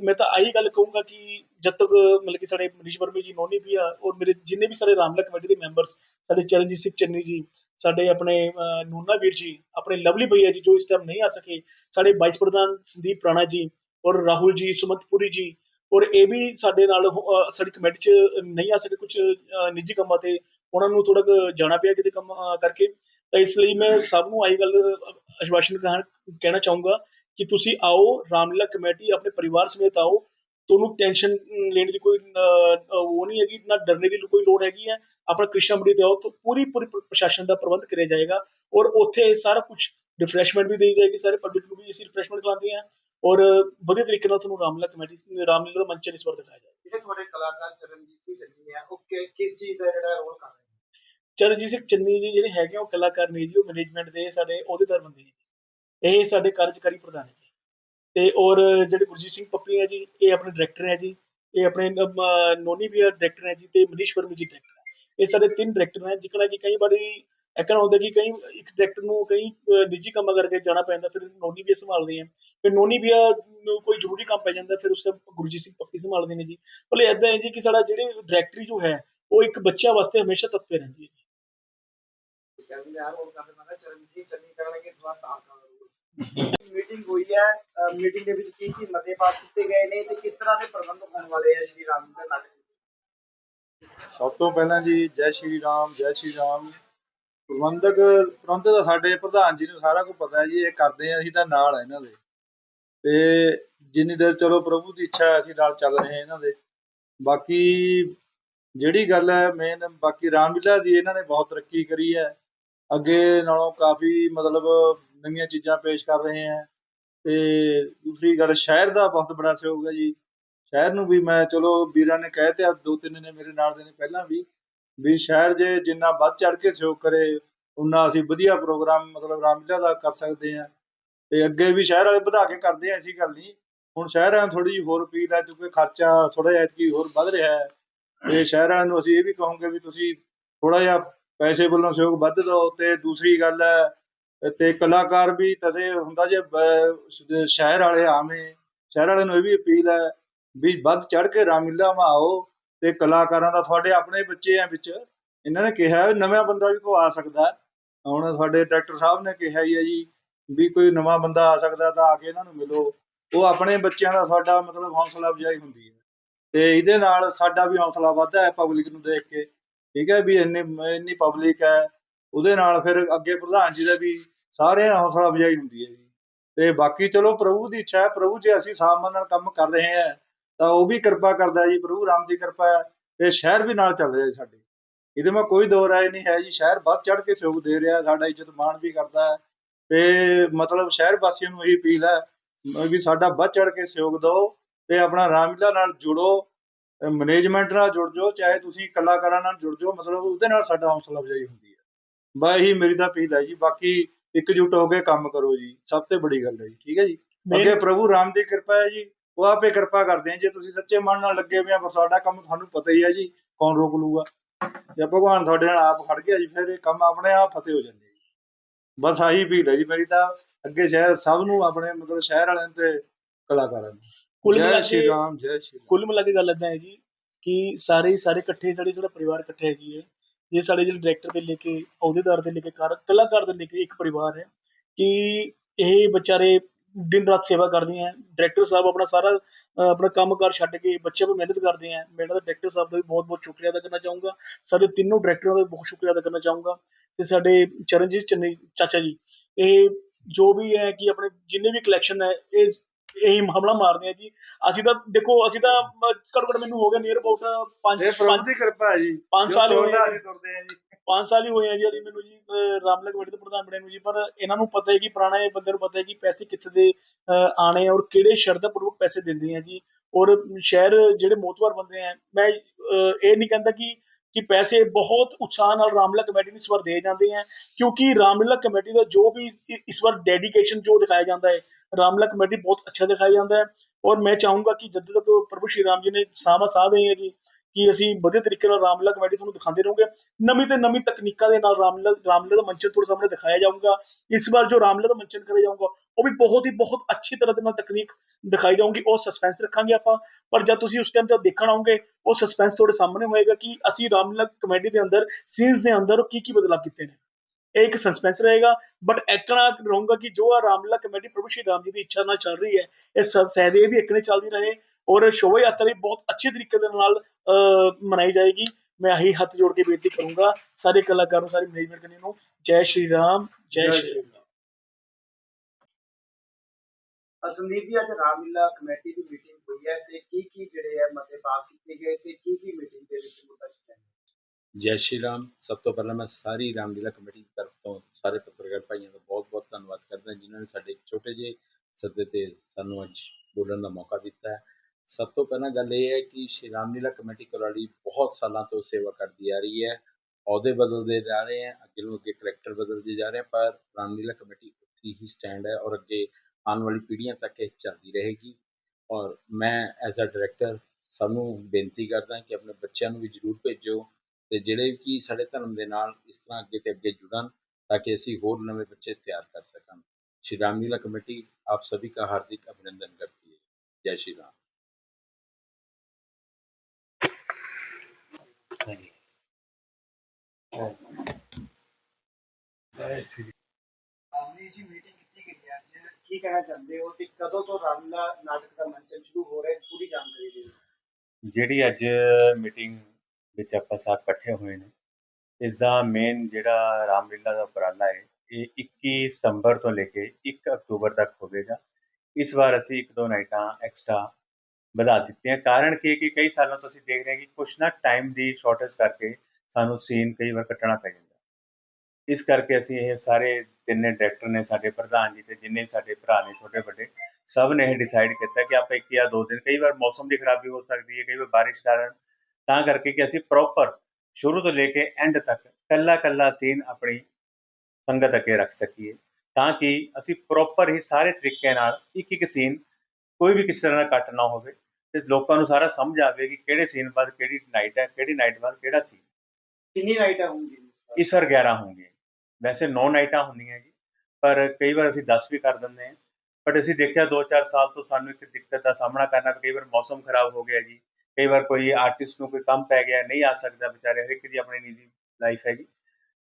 ਮੈਂ ਤਾਂ ਆਹੀ ਗੱਲ ਕਹੂੰਗਾ ਕਿ ਜਦ ਤੱਕ ਮਤਲਬ ਕਿ ਸਾਡੇ ਮਨੀਸ਼ ਵਰਮੇ ਜੀ, ਨੋਨੀ ਵੀ ਆ ਔਰ ਮੇਰੇ ਜਿੰਨੇ ਵੀ ਸਾਰੇ ਰਾਮਲਾ ਕਮੇਟੀ ਦੇ ਮੈਂਬਰਸ ਸਾਡੇ ਚਰਨਜੀਤ ਸਿੰਘ ਚੰਨੀ ਜੀ ਸਾਡੇ ਆਪਣੇ ਨੂਨਾ ਵੀਰ ਜੀ, ਆਪਣੇ ਲਵਲੀ ਭਈਆ ਜੀ ਜੋ ਇਸ ਟਾਈਮ ਨਹੀਂ ਆ ਸਕੇ, ਸਾਡੇ ਵਾਈਸ ਪ੍ਰਧਾਨ ਸੰਦੀਪ ਰਾਣਾ ਜੀ ਔਰ ਰਾਹੁਲ ਜੀ ਸੁਮੰਤਪੁਰੀ ਜੀ, ਔਰ ਇਹ ਵੀ ਸਾਡੇ ਨਾਲ ਸਾਡੀ ਕਮੇਟੀ 'ਚ ਨਹੀਂ ਆ ਸਕੇ ਕੁਝ ਨਿੱਜੀ ਕੰਮਾਂ ਤੇ, ਉਹਨਾਂ ਨੂੰ ਥੋੜਾ ਜਾਣਾ ਪਿਆ ਕਿਤੇ ਕੰਮ ਕਰਕੇ। ਤਾਂ ਇਸ ਲਈ ਮੈਂ ਸਭ ਨੂੰ ਆਹੀ ਗੱਲ ਅਸ਼ਵਾਸਨ ਕਹਿਣ- ਕਹਿਣਾ ਚਾਹੂੰਗਾ ਕਿ ਤੁਸੀਂ ਆਓ, ਰਾਮਲੀਲਾ ਕਮੇਟੀ ਆਪਣੇ ਪਰਿਵਾਰ ਸਮੇਤ ਆਓ। ਤੁਹਾਨੂੰ ਟੈਨਸ਼ਨ ਲੈਣ ਦੀ ਕੋਈ ਉਹ ਨਹੀਂ ਹੈਗੀ, ਨਾ ਡਰਨੇ ਦੀ ਕੋਈ ਲੋੜ ਹੈਗੀ ਹੈ। ਆਪਣਾ ਕ੍ਰਿਸ਼ਨ ਮੰਡੀ ਤੇ ਆਓ ਤਾਂ ਪੂਰੀ ਪੂਰੀ ਪ੍ਰ- ਪ੍ਰਸ਼ਾਸਨ ਦਾ ਪ੍ਰਬੰਧ ਕਰਿਆ ਜਾਏਗਾ ਔਰ ਉੱਥੇ ਸਾਰਾ ਕੁਝ ਰਿਫਰੈਸ਼ਮੈਂਟ ਵੀ ਦੇਈ ਜਾਏਗੀ ਸਾਰੇ ਪਬਲਿਕ ਨੂੰ ਵੀ ਅਸੀਂ ਰਿਫਰੈਸ਼ਮੈਂਟ ਖਿਲਾਉਂਦੇ ਹਾਂ ਔਰ ਵਧੀਆ ਤਰੀਕੇ ਨਾਲ ਤੁਹਾਨੂੰ ਰਾਮਲੀਲਾ ਕਮੇਟੀ ਰਾਮਲੀਲਾ ਦਾ ਮੰਚਨ ਇਸ ਵਾਰ ਦਿਖਾਇਆ ਜਾਏਗਾ। ਜਿਹੜੇ ਤੁਹਾਡੇ ਕਲਾਕਾਰ ਚਰਨਜੀਤ ਸਿੰਘ ਚੰਨੀ ਆ ਉਹ ਕਿਸ ਚੀਜ਼ ਦਾ ਜਿਹੜਾ ਰੋਲ ਕਰ ਰਹੇ ਨੇ? ਚਰਨਜੀਤ ਸਿੰਘ ਚੰਨੀ ਜੀ ਜਿਹੜੇ ਹੈਗੇ ਆ, ਉਹ ਕਲਾਕਾਰ ਨਹੀਂ ਜੀ ਉਹ ਮੈਨੇਜਮੈਂਟ ਦੇ ਸਾਡੇ ਅਹੁਦੇਦਾਰ ਬੰਦੇ ਜੀ ਇਹ ਸਾਡੇ ਕਾਰਜਕਾਰੀ ਪ੍ਰਧਾਨ ਜੀ। ਤੇ ਔਰ ਜਿਹੜੇ ਗੁਰਜੀਤ ਸਿੰਘ ਪੱਪੀ ਹੈ ਜੀ ਇਹ ਆਪਣੇ ਡਾਇਰੈਕਟਰ ਹੈ ਜੀ। ਇਹ ਆਪਣੇ ਨੋਨੀ ਵੀ ਡਾਇਰੈਕਟਰ ਹੈ ਜੀ ਤੇ ਮਨੀਸ਼ ਵਰਮੀ ਜੀ ਡਾਇਰੈਕਟਰ ਇਹ ਸਾਡੇ ਤਿੰਨ ਡਾਇਰੈਕਟਰ ਨੇ ਜਿਕਣਾ ਕਿ ਕਈ ਵਾਰੀ ਐਕਣਾ ਹੁੰਦਾ ਕਿ ਕਈ ਇੱਕ ਡਾਇਰੈਕਟਰ ਨੂੰ ਕਈ ਨਿੱਜੀ ਕੰਮਾਂ ਕਰਕੇ ਜਾਣਾ ਪੈਂਦਾ ਫਿਰ ਨੋਨੀ ਵੀ ਸੰਭਾਲਦੇ ਆ। ਫਿਰ ਨੋਨੀ ਵੀ ਕੋਈ ਜ਼ਰੂਰੀ ਕੰਮ ਪੈ ਜਾਂਦਾ, ਫਿਰ ਉਸ ਟਾਈਮ ਗੁਰਜੀਤ ਸਿੰਘ ਪੱਪੀ ਸੰਭਾਲਦੇ ਨੇ ਜੀ। ਭਲੇ ਇਦਾਂ ਹੈ ਜੀ ਕਿ ਸਾਡਾ ਜਿਹੜੇ ਡਾਇਰੈਕਟਰੀ ਜੋ ਹੈ, ਉਹ ਇੱਕ ਬੱਚਿਆਂ ਵਾਸਤੇ ਹਮੇਸ਼ਾ ਤਤਪਰ ਰਹਿੰਦੀ ਹੈ ਜੀ। ਕਹਿੰਦੇ ਯਾਰ ਉਹ ਕਰਦੇ ਮੈਂ ਕਿਹਾ ਚਰਨਜੀਤ ਚੰਨੀ ਕਰਨਗੇ ਇਸ ਵਾਰ ਤਾਂ ਮੀਟਿੰਗ ਹੋਈ ਹੈ ਮੀਟਿੰਗ ਦੇ ਵਿੱਚ ਕੀ ਕੀ ਮਤੇ ਪਾਸ ਕੀਤੇ ਗਏ ਨੇ ਤੇ ਕਿਸ ਤਰ੍ਹਾਂ ਦੇ ਪ੍ਰਬੰਧ ਹੋਣ ਵਾਲੇ ਆ ਸ਼੍ਰੀ ਰਾਮ ਦੇ ਨਾਟਕ ਸਭ ਤੋਂ ਪਹਿਲਾਂ ਜੀ, ਜੈ ਸ਼੍ਰੀ ਰਾਮ, ਜੈ ਸ਼੍ਰੀ ਰਾਮ। ਪ੍ਰਬੰਧਕ ਪ੍ਰਬੰਧਕ ਦਾ ਸਾਡੇ ਪ੍ਰਧਾਨ ਜੀ ਨੂੰ ਸਾਰਾ ਕੁਝ ਪਤਾ ਹੈ ਜੀ, ਇਹ ਕਰਦੇ ਆ, ਅਸੀਂ ਤਾਂ ਨਾਲ ਆ ਇਹਨਾਂ ਦੇ। ਤੇ ਜਿੰਨੀ ਦੇਰ ਚਲੋ ਪ੍ਰਭੂ ਦੀ ਇੱਛਾ ਹੈ, ਅਸੀਂ ਨਾਲ ਚੱਲ ਰਹੇ ਇਹਨਾਂ ਦੇ। ਬਾਕੀ ਜਿਹੜੀ ਗੱਲ ਹੈ ਮੇਨ ਬਾਕੀ ਰਾਮਲੀਲਾ ਦੀ ਇਹਨਾਂ ਨੇ ਬਹੁਤ ਤਰੱਕੀ ਕਰੀ ਹੈ। ਅੱਗੇ ਨਾਲੋਂ ਕਾਫੀ ਮਤਲਬ ਨਵੀਆਂ ਚੀਜ਼ਾਂ ਪੇਸ਼ ਕਰ ਰਹੇ ਹੈ। ਤੇ ਦੂਸਰੀ ਗੱਲ, ਸ਼ਹਿਰ ਦਾ ਬਹੁਤ ਬੜਾ ਸਹਿਯੋਗ ਹੈ ਜੀ। ਸ਼ਹਿਰ ਨੂੰ ਵੀ ਮੈਂ, ਚਲੋ ਵੀਰਾਂ ਨੇ ਕਹਿ ਤੇ ਦੋ ਤਿੰਨ ਨੇ ਮੇਰੇ ਨਾਲ ਦੇ ਨੇ ਪਹਿਲਾਂ ਵੀ ਵੀ ਸ਼ਹਿਰ ਜੇ ਜਿੰਨਾ ਵੱਧ ਚੜ ਕੇ ਸਹਿਯੋਗ ਕਰੇ ਉਨਾ ਅਸੀਂ ਵਧੀਆ ਪ੍ਰੋਗਰਾਮ ਮਤਲਬ ਰਾਮਲੀਲਾ ਦਾ ਕਰ ਸਕਦੇ ਹਾਂ। ਤੇ ਅੱਗੇ ਵੀ ਸ਼ਹਿਰ ਵਾਲੇ ਵਧਾ ਕੇ ਕਰਦੇ ਆ, ਐਸੀ ਗੱਲ ਨਹੀਂ। ਹੁਣ ਸ਼ਹਿਰਾਂ ਥੋੜੀ ਜਿਹੀ ਹੋਰ ਅਪੀਲ ਹੈ, ਕਿਉਂਕਿ ਖਰਚਾ ਥੋੜਾ ਜਿਹਾ ਐਤਕੀ ਹੋਰ ਵੱਧ ਰਿਹਾ ਹੈ। ਤੇ ਸ਼ਹਿਰ ਵਾਲਿਆਂ ਨੂੰ ਅਸੀਂ ਇਹ ਵੀ ਕਹੋਗੇ ਵੀ ਤੁਸੀਂ ਥੋੜਾ ਜਿਹਾ ਪੈਸੇ ਵੱਲੋਂ ਸਹਿਯੋਗ ਵੱਧ ਦਿਓ। ਤੇ ਦੂਸਰੀ ਗੱਲ ਹੈ, ਤੇ ਕਲਾਕਾਰ ਵੀ ਤਦੇ ਹੁੰਦਾ ਜੇ ਸ਼ਹਿਰ ਵਾਲੇ ਆਵੇਂ, ਸ਼ਹਿਰ ਵਾਲਿਆਂ ਨੂੰ ਇਹ ਵੀ ਅਪੀਲ ਹੈ ਵੀ ਵੱਧ ਚੜ ਕੇ ਰਾਮਲੀਲਾ ਮਾ ਤੇ ਕਲਾਕਾਰਾਂ ਦਾ ਤੁਹਾਡੇ ਆਪਣੇ ਬੱਚੇ ਆ ਵਿੱਚ। ਇਹਨਾਂ ਨੇ ਕਿਹਾ ਵੀ ਨਵਾਂ ਬੰਦਾ ਵੀ ਕੋ ਆ ਸਕਦਾ। ਹੁਣ ਤੁਹਾਡੇ ਡਾਕਟਰ ਸਾਹਿਬ ਨੇ ਕਿਹਾ ਹੀ ਹੈ ਜੀ ਵੀ ਕੋਈ ਨਵਾਂ ਬੰਦਾ ਆ ਸਕਦਾ ਤਾਂ ਆ ਕੇ ਇਹਨਾਂ ਨੂੰ ਮਿਲੋ। ਉਹ ਆਪਣੇ ਬੱਚਿਆਂ ਦਾ ਸਾਡਾ ਮਤਲਬ ਹੌਸਲਾ ਅਫਜ਼ਾਈ ਹੁੰਦੀ ਹੈ। ਤੇ ਇਹਦੇ ਨਾਲ ਸਾਡਾ ਵੀ ਹੌਸਲਾ ਵੱਧਦਾ ਹੈ ਪਬਲਿਕ ਨੂੰ ਦੇਖ ਕੇ। ਠੀਕ ਹੈ ਵੀ ਇੰਨੀ ਇੰਨੀ ਪਬਲਿਕ ਹੈ। ਉਹਦੇ ਨਾਲ ਫਿਰ ਅੱਗੇ ਪ੍ਰਧਾਨ ਜੀ ਦਾ ਵੀ ਸਾਰਿਆਂ ਦਾ ਹੌਸਲਾ ਅਫਜ਼ਾਈ ਹੁੰਦੀ ਹੈ ਜੀ। ਤੇ ਬਾਕੀ ਚਲੋ ਪ੍ਰਭੂ ਦੀ ਇੱਛਾ ਹੈ, ਪ੍ਰਭੂ ਜੇ ਅਸੀਂ ਸਾਮਾਨ ਨਾਲ ਕੰਮ ਕਰ ਰਹੇ ਹਾਂ। ਤਾਂ ਉਹ ਵੀ ਕਿਰਪਾ ਕਰਦਾ ਜੀ ਪ੍ਰਭੂ ਰਾਮ ਦੀ ਕਿਰਪਾ ਹੈ ਤੇ ਸ਼ਹਿਰ ਵੀ ਨਾਲ ਚੱਲ ਰਿਹਾ ਜੀ ਸਾਡੇ। ਇਹਦੇ ਮੈਂ ਕੋਈ ਦੋ ਰਾਏ ਨਹੀਂ ਹੈ ਜੀ ਸ਼ਹਿਰ ਵੱਧ ਚੜ ਕੇ ਸਹਿਯੋਗ ਦੇ ਰਿਹਾ ਸਾਡਾ ਇੱਜ਼ਤ ਮਾਣ ਵੀ ਕਰਦਾ ਹੈ ਤੇ ਮਤਲਬ ਸ਼ਹਿਰ ਵਾਸੀਆਂ ਨੂੰ ਇਹੀ ਅਪੀਲ ਹੈ ਵੀ ਸਾਡਾ ਵੱਧ ਚੜ ਕੇ ਸਹਿਯੋਗ ਦਿਓ ਤੇ ਆਪਣਾ ਰਾਮਲੀਲਾ ਨਾਲ ਜੁੜੋ ਮੈਨੇਜਮੈਂਟ ਨਾਲ ਜੁੜ ਜਾਓ ਚਾਹੇ ਤੁਸੀਂ ਕਲਾਕਾਰਾਂ ਨਾਲ ਜੁੜ ਜਾਓ ਮਤਲਬ ਉਹਦੇ ਨਾਲ ਸਾਡਾ ਹੌਸਲਾ ਅਫਜ਼ਾਈ ਹੁੰਦੀ ਹੈ। ਬਸ ਇਹੀ ਮੇਰੀ ਤਾਂ ਅਪੀਲ ਹੈ ਜੀ ਬਾਕੀ ਇਕਜੁੱਟ ਹੋ ਕੇ ਕੰਮ ਕਰੋ ਜੀ ਸਭ ਤੋਂ ਬੜੀ ਗੱਲ ਹੈ ਜੀ ਠੀਕ ਹੈ ਜੀ। ਅੱਗੇ ਪ੍ਰਭੂ ਰਾਮ ਦੀ ਕਿਰਪਾ ਹੈ ਜੀ ਉਹ ਆਪੇ ਕਿਰਪਾ ਕਰਦੇ ਆ ਜੇ ਤੁਸੀਂ ਸੱਚੇ ਮਨ ਨਾਲ ਲੱਗੇ ਹੋਏ ਆ ਪਰ ਸਾਡਾ ਕੰਮ ਤੁਹਾਨੂੰ ਪਤਾ ਹੀ ਹੈ ਜੀ ਕੌਣ ਰੋਕ ਲੂਗਾ ਜੇ ਭਗਵਾਨ ਤੁਹਾਡੇ ਨਾਲ ਆਪ ਖੜ ਗਿਆ ਜੀ ਫਿਰ ਇਹ ਕੰਮ ਆਪਣੇ ਆਪ ਫਤਿਹ ਹੋ ਜਾਂਦੇ ਜੀ। ਬਸ ਆਹੀ ਅਪੀਲ ਹੈ ਜੀ ਮੇਰੀ ਤਾਂ ਅੱਗੇ ਸ਼ਹਿਰ ਸਭ ਨੂੰ ਆਪਣੇ ਮਤਲਬ ਸ਼ਹਿਰ ਵਾਲਿਆਂ ਤੇ ਕਲਾਕਾਰਾਂ ਨੂੰ ਕੁੱਲ ਮਿਲਾ ਕੇ ਰਾਮ ਜੈ ਸ਼੍ਰੀ ਕੁੱਲ ਮਿਲਾ ਕੇ ਗੱਲ ਏਦਾਂ ਹੈ ਜੀ ਕਿ ਸਾਰੇ ਸਾਰੇ ਇਕੱਠੇ ਸਾਡੇ ਸਾਡਾ ਪਰਿਵਾਰ ਇਕੱਠੇ ਹੈ ਜੀ ਇਹ ਸਾਡੇ ਜਿਹੜੇ ਡਾਇਰੈਕਟਰ ਤੋਂ ਲੈ ਕੇ ਅਹੁਦੇਦਾਰ ਤੋਂ ਲੈ ਕੇ ਕਾਰ- ਕਲਾਕਾਰ ਤੋਂ ਲੈ ਕੇ ਇੱਕ ਪਰਿਵਾਰ ਹੈ ਕਿ ਇਹ ਵਿਚਾਰੇ ਦਿਨ ਰਾਤ ਸੇਵਾ ਕਰਦੇ ਹੈ ਡਾਇਰੈਕਟਰ ਸਾਹਿਬ ਆਪਣਾ ਸਾਰਾ ਆਪਣਾ ਕੰਮਕਾਰ ਛੱਡ ਕੇ ਬੱਚਿਆਂ ਨੂੰ ਮਿਹਨਤ ਕਰਦੇ ਹੈ ਮੈਂ ਇਹਨਾਂ ਦਾ ਡਾਇਰੈਕਟਰ ਸਾਹਿਬ ਦਾ ਵੀ ਬਹੁਤ ਬਹੁਤ ਸ਼ੁਕਰੀਆ ਅਦਾ ਕਰਨਾ ਚਾਹੂੰਗਾ। ਸਾਡੇ ਤਿੰਨੋਂ ਡਾਇਰੈਕਟਰਾਂ ਦਾ ਵੀ ਬਹੁਤ ਸ਼ੁਕਰੀਆ ਅਦਾ ਕਰਨਾ ਚਾਹੂੰਗਾ ਤੇ ਸਾਡੇ ਚਰਨਜੀਤ ਚੰਨੀ ਚਾਚਾ ਜੀ ਇਹ ਜੋ ਵੀ ਹੈ ਕਿ ਆਪਣੇ ਜਿੰਨੇ ਵੀ ਕਲੈਕਸ਼ਨ ਹੈ ਇਹ ਇਹੀ ਹਮਲਾ ਮਾਰਦੇ ਆ ਜੀ। ਅਸੀਂ ਤਾਂ ਦੇਖੋ ਅਸੀਂ ਤਾਂ ਘੱਟੋ ਘੱਟ ਮੈਨੂੰ ਹੋ ਗਿਆ ਨੀਅਰ ਅਬਾਊਟ ਪੰਜ ਇਹ ਪ੍ਰਭੂ ਪੰਜ ਦੀ ਕਿਰਪਾ ਹੈ ਜੀ। ਪੰਜ ਜੋ ਸਾਲ ਹੀ ਆ। ਅਸੀਂ ਤੁਰਦੇ ਆ ਜੀ। ਪੰਜ ਸਾਲ ਹੀ ਹੋਏ ਆ ਜੀ ਅਲੀ ਮੈਨੂੰ ਜੀ ਅਹ, ਰਾਮਲਾ ਕਮੇਟੀ ਦੇ ਪ੍ਰਧਾਨ ਬਣੇ ਨੂੰ ਜੀ ਪਰ ਇਹਨਾਂ ਨੂੰ ਪਤਾ ਹੈ ਕਿ ਪੁਰਾਣੇ ਬੰਦੇ ਨੂੰ ਪਤਾ ਹੈ ਕਿ ਪੈਸੇ ਕਿੱਥੇ ਦੇ ਅਹ, ਆਣੇ ਔਰ ਕਿਹੜੇ ਸ਼ਰਤਾਂ ਪੂਰਵਕ ਪੈਸੇ ਦਿੰਦੇ ਆ ਜੀ। ਔਰ ਸ਼ਹਿਰ ਜਿਹੜੇ ਮੋਤਵਾਰ ਬੰਦੇ ਆ ਮੈਂ ਇਹ ਨਹੀਂ ਕਹਿੰਦਾ ਕਿ ਕਿ ਪੈਸੇ ਬਹੁਤ ਉਤਸ਼ਾਹ ਨਾਲ ਰਾਮਲਾ ਕਮੇਟੀ ਨੂੰ ਇਸ ਵਾਰ ਦੇ ਜਾਂਦੇ ਆ ਕਿਉਂਕਿ ਰਾਮਲੀਲਾ ਕਮੇਟੀ ਦਾ ਜੋ ਵੀ ਇਸ- ਵਾਰ ਡੈਡੀਕੇਸ਼ਨ ਜੋ ਦਿਖਾਇਆ ਜਾਂਦਾ ਹੈ ਰਾਮਲੀਲਾ ਕਮੇਟੀ ਬਹੁਤ ਅੱਛਾ ਦਿਖਾਇਆ ਜਾਂਦਾ ਹੈ। ਔਰ ਮੈਂ ਚਾਹੂੰਗਾ ਕਿ ਜਦ ਤੱਕ ਪ੍ਰਭੂ ਸ਼੍ਰੀ ਰਾਮ ਜੀ ਨੇ ਸਾਮਾ ਸਾਹ ਦੇ ਹੈ ਜੀ ਕਿ ਅਸੀਂ ਵਧੀਆ ਤਰੀਕੇ ਨਾਲ ਰਾਮਲੀਲਾ ਕਮੇਟੀ ਤੁਹਾਨੂੰ ਦਿਖਾਉਂਦੇ ਰਹੋਗੇ। ਨਵੀਂ ਤੇ ਨਵੀਂ ਤਕਨੀਕਾਂ ਦੇ ਨਾਲ ਰਾਮਲੀਲਾ ਰਾਮਲੀਲਾ ਦਾ ਮੰਚਨ ਤੁਹਾਡੇ ਸਾਹਮਣੇ ਦਿਖਾਇਆ ਜਾਊਗਾ। ਇਸ ਵਾਰ ਜੋ ਰਾਮਲੀਲਾ ਦਾ ਮੰਚਨ ਕਰਿਆ ਜਾਊਗਾ, ਉਹ ਵੀ ਬਹੁਤ ਹੀ ਬਹੁਤ ਅੱਛੀ ਤਰ੍ਹਾਂ ਦੇ ਨਾਲ ਤਕਨੀਕ ਦਿਖਾਈ ਜਾਊਗੀ। ਉਹ ਸਸਪੈਂਸ ਰੱਖਾਂਗੇ ਆਪਾਂ। ਪਰ ਜਦ ਤੁਸੀਂ ਉਸ ਟਾਈਮ ਜਦ ਦੇਖਣ ਆਉਂਗੇ ਉਹ ਸਸਪੈਂਸ ਤੁਹਾਡੇ ਸਾਹਮਣੇ ਹੋਏਗਾ ਕਿ ਅਸੀਂ ਰਾਮਲੀਲਾ ਕਮੇਟੀ ਦੇ ਅੰਦਰ ਸੀਨਸ ਦੇ ਅੰਦਰ ਕੀ ਕੀ ਬਦਲਾਅ ਕੀਤੇ ਨੇ। ਇਹ ਇੱਕ ਸਸਪੈਂਸ ਰਹੇਗਾ। ਬਟ ਐਕਣਾ ਰਹੂੰਗਾ ਕਿ ਜੋ ਆ ਰਾਮਲੀਲਾ ਕਮੇਟੀ ਪ੍ਰਭੂ ਸ਼੍ਰੀ ਰਾਮ ਜੀ ਦੀ ਇੱਛਾ ਨਾਲ ਚੱਲ ਰਹੀ ਹੈ, ਇਹ ਸ- ਇਹ ਵੀ ਇਕਣੇ ਚੱਲਦੀ ਰਹੇ। ਔਰ ਸ਼ੋਭਾ ਯਾਤਰਾ ਵੀ ਬਹੁਤ ਅੱਛੇ ਤਰੀਕੇ ਦੇ ਨਾਲ ਅਹ, ਮਨਾਈ ਜਾਏਗੀ। ਮੈਂ ਆਹੀ ਹੱਥ ਜੋੜ ਕੇ ਬੇਨਤੀ ਕਰੂੰਗਾ ਸਾਰੇ ਕਲਾਕਾਰਾਂ ਨੂੰ ਸਾਰੀ ਮੈਨੇਜਮੈਂਟ ਕਰਨੀ ਨੂੰ ਜੈ ਸ਼੍ਰੀ ਰਾਮ ਜੈ ਜੈ ਸ਼੍ਰੀ ਰਾਮ। ਅ, ਸੰਦੀਪ ਜੀ ਅੱਜ ਰਾਮਲੀਲਾ ਕਮੇਟੀ ਦੀ ਮੀਟਿੰਗ ਹੋਈ ਹੈ ਤੇ ਕੀ ਕੀ ਜਿਹੜੇ ਹੈ ਮਤੇ ਪਾਸ ਕੀਤੇ ਗਏ ਤੇ ਕੀ ਕੀ ਮੀਟਿੰਗ ਦੇ ਵਿੱਚ ਮੁੱਦਾ ਚੁੱਕਿਆ ਗਿਆ? ਜੈ ਸ਼੍ਰੀ ਰਾਮ। ਸਭ ਤੋਂ ਪਹਿਲਾਂ ਮੈਂ ਸਾਰੀ ਰਾਮਲੀਲਾ ਕਮੇਟੀ ਦੀ ਤਰਫ ਤੋਂ ਸਾਰੇ ਪੱਤਰਕਾਰ ਭਾਈਆਂ ਦਾ ਬਹੁਤ-ਬਹੁਤ ਧੰਨਵਾਦ ਕਰਦਾ ਜਿਨ੍ਹਾਂ ਨੇ ਸਾਡੇ ਛੋਟੇ ਜਿਹੇ ਸੱਦੇ ਤੇ ਸਾਨੂੰ ਅੱਜ ਬੋਲਣ ਦਾ ਮੌਕਾ ਦਿੱਤਾ ਹੈ। ਸਭ ਤੋਂ ਪਹਿਲਾਂ ਗੱਲ ਇਹ ਹੈ ਕਿ ਸ਼੍ਰੀ ਰਾਮਲੀਲਾ ਕਮੇਟੀ ਕੋਰਾਲੀ ਬਹੁਤ ਸਾਲਾਂ ਤੋਂ ਸੇਵਾ ਕਰਦੀ ਆ ਰਹੀ ਹੈ। ਅਹੁਦੇ ਬਦਲਦੇ ਜਾ ਰਹੇ ਹਨ ਅੱਗੇ ਨੂੰ ਅੱਗੇ ਕਰੈਕਟਰ ਬਦਲਦੇ ਜਾ ਰਹੇ ਹਨ ਪਰ ਰਾਮਲੀਲਾ ਕਮੇਟੀ ਉੱਥੇ ਹੀ ਸਟੈਂਡ ਹੈ ਔਰ ਅੱਗੇ ਆਉਣ ਵਾਲੀ ਪੀੜ੍ਹੀਆਂ ਤੱਕ ਇਹ ਚੱਲਦੀ ਰਹੇਗੀ। ਔਰ ਮੈਂ ਐਜ਼ ਅ ਡਾਇਰੈਕਟਰ ਸਭ ਨੂੰ ਬੇਨਤੀ ਕਰਦਾ ਕਿ ਆਪਣੇ ਬੱਚਿਆਂ ਨੂੰ ਵੀ ਜ਼ਰੂਰ ਭੇਜੋ ਤੇ ਜਿਹੜੇ ਕਿ ਸਾਡੇ ਧਰਮ ਦੇ ਨਾਲ ਇਸ ਤਰ੍ਹਾਂ ਅੱਗੇ ਤੇ ਅੱਗੇ ਜੁੜਨ ਤਾਂ ਕਿ ਅਸੀਂ ਹੋਰ ਨਵੇਂ ਬੱਚੇ ਤਿਆਰ ਕਰ ਸਕਣ। ਸ਼੍ਰੀ ਰਾਮਲੀਲਾ ਕਮੇਟੀ ਆਪ ਸਭੀ ਦਾ ਹਾਰਦਿਕ ਅਭਿਨੰਦਨ ਕਰਦੀ ਹੈ। ਜੈ ਸ਼੍ਰੀ ਰਾਮ। ਰਾਮਲੀ ਜੀ ਮੀਟਿੰਗ ਕੀਤੀ ਗਈ ਹੈ ਅੱਜ। ਕੀ ਕਹਿਣਾ ਚਾਹੁੰਦੇ ਹੋ ਤੇ ਕਦੋਂ ਤੋਂ ਰਾਮਲੀਲਾ ਨਾਟਕ ਦਾ ਮੰਚਨ ਸ਼ੁਰੂ ਹੋ ਰਿਹਾ ਹੈ? ਪੂਰੀ ਜਾਣਕਾਰੀ ਦਿਓ। ਜਿਹੜੀ ਅੱਜ ਮੀਟਿੰਗ ਵਿੱਚ ਆਪਾਂ ਸਭ ਇਕੱਠੇ ਹੋਏ ਨੇ, ਇਸ ਦਾ ਮੇਨ ਜਿਹੜਾ ਰਾਮਲੀਲਾ ਦਾ ਉਪਰਾਲਾ ਹੈ, ਇਹ 21 ਸਤੰਬਰ ਤੋਂ ਲੈ ਕੇ 1 ਅਕਤੂਬਰ ਤੱਕ ਹੋਵੇਗਾ। ਇਸ ਵਾਰ ਅਸੀਂ ਇੱਕ ਦੋ ਨਾਈਟਾਂ ਐਕਸਟਰਾ ਵਧਾ ਦਿੱਤੀਆਂ। ਕਾਰਨ ਕੀ ਕਿ ਕਈ ਸਾਲਾਂ ਤੋਂ ਅਸੀਂ ਦੇਖ ਰਹੇ ਹਾਂ ਕਿ ਕੁਛ ਨਾ ਟਾਈਮ ਦੀ ਸ਼ਾਰਟੇਜ ਕਰਕੇ ਸਾਨੂੰ ਸੀਨ ਕਈ ਵਾਰ ਕੱਟਣਾ ਪੈ ਜਾਂਦਾ। ਇਸ ਕਰਕੇ ਅਸੀਂ ਇਹ ਸਾਰੇ ਤਿੰਨੇ ਡਾਇਰੈਕਟਰ ਨੇ ਸਾਡੇ ਪ੍ਰਧਾਨ ਜੀ ਤੇ ਜਿੰਨੇ ਸਾਡੇ ਭਰਾ ਨੇ ਛੋਟੇ ਵੱਡੇ, ਸਭ ਨੇ ਇਹ ਡਿਸਾਈਡ ਕੀਤਾ ਕਿ ਆਪਾਂ ਇੱਕ ਜਾਂ ਦੋ ਦਿਨ, ਕਈ ਵਾਰ ਮੌਸਮ ਦੀ ਖਰਾਬੀ ਹੋ ਸਕਦੀ ਹੈ, ਕਈ ਵਾਰ ਬਾਰਿਸ਼ ਕਾਰਨ। ਤਾਂ ਕਰਕੇ ਕਿ ਅਸੀਂ ਪ੍ਰੋਪਰ ਸ਼ੁਰੂ ਤੋਂ ਲੈ ਕੇ ਐਂਡ ਤੱਕ ਕੱਲਾ ਕੱਲਾ ਸੀਨ ਆਪਣੀ ਸੰਗਤ ਅੱਗੇ ਰੱਖ ਸਕੀਏ। ਤਾਂ ਕਿ ਅਸੀਂ ਪ੍ਰੋਪਰ ਹੀ ਸਾਰੇ ਤਰੀਕੇ ਨਾਲ ਇੱਕ ਇੱਕ ਸੀਨ ਕੋਈ ਵੀ ਕਿਸੇ ਤਰ੍ਹਾਂ ਦਾ ਕੱਟ ਨਾ ਹੋਵੇ ਤੇ ਲੋਕਾਂ ਨੂੰ ਸਾਰਾ ਸਮਝ ਆਵੇ ਕਿ ਕਿਹੜੇ ਸੀਨ ਬਾਅਦ ਕਿਹੜੀ ਨਾਈਟ ਹੈ, ਕਿਹੜੀ ਨਾਈਟ ਬਾਅਦ ਕਿਹੜਾ ਸੀਨ ਕਿੰਨੀ ਨਾਈਟਾਂ ਹੋਣਗੀਆਂ ਇਸ ਵਾਰ? ਇਸ ਵਾਰ 11 ਹੋਣਗੇ ਵੈਸੇ 9 ਨਾਈਟਾਂ ਹੁੰਦੀਆਂ ਜੀ ਪਰ ਕਈ ਵਾਰ ਅਸੀਂ 10 ਵੀ ਕਰ ਦਿੰਦੇ ਹਾਂ। ਬਟ ਅਸੀਂ ਦੇਖਿਆ 2-4 ਸਾਲ ਤੋਂ ਸਾਨੂੰ ਇੱਕ ਦਿੱਕਤ ਦਾ ਸਾਹਮਣਾ ਕਰਨਾ ਪਿਆ ਕਈ ਵਾਰ ਮੌਸਮ ਖਰਾਬ ਹੋ ਗਿਆ ਜੀ। ਕਈ ਵਾਰ ਕੋਈ ਆਰਟਿਸਟ ਨੂੰ ਕੋਈ ਕੰਮ ਪੈ ਗਿਆ ਨਹੀਂ ਆ ਸਕਦਾ ਵਿਚਾਰੇ ਹਰ ਇੱਕ ਦੀ ਆਪਣੀ ਨਿੱਜੀ ਲਾਈਫ ਹੈਗੀ।